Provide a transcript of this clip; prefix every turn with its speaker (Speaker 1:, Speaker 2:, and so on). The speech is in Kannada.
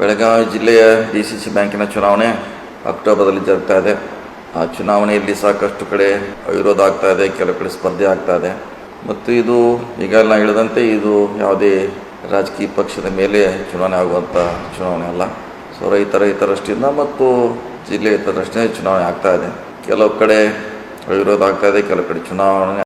Speaker 1: ಬೆಳಗಾವಿ ಜಿಲ್ಲೆಯ ಡಿ ಸಿ ಸಿ ಬ್ಯಾಂಕಿನ ಚುನಾವಣೆ ಅಕ್ಟೋಬರ್ದಲ್ಲಿ ಜರುಗ್ತಾ ಇದೆ. ಆ ಚುನಾವಣೆಯಲ್ಲಿ ಸಾಕಷ್ಟು ಕಡೆ ವಿರೋಧ ಆಗ್ತಾ ಇದೆ ಕೆಲವು ಕಡೆ ಸ್ಪರ್ಧೆ ಆಗ್ತಾ ಇದೆ. ಮತ್ತು ಇದು ಈಗ ನಾನು ಹೇಳಿದಂತೆ ಇದು ಯಾವುದೇ ರಾಜಕೀಯ ಪಕ್ಷದ ಮೇಲೆ ಚುನಾವಣೆ ಆಗುವಂಥ ಚುನಾವಣೆ ಅಲ್ಲ. ಸೊ ರೈತರ ಹಿತದೃಷ್ಟಿಯಿಂದ ಮತ್ತು ಜಿಲ್ಲೆಯ ಹಿತದೃಷ್ಟಿಯಿಂದ ಚುನಾವಣೆ ಆಗ್ತಾ ಇದೆ. ಕೆಲವು ಕಡೆ ವಿರೋಧ ಆಗ್ತಾ ಇದೆ ಕೆಲವು ಕಡೆ ಚುನಾವಣೆ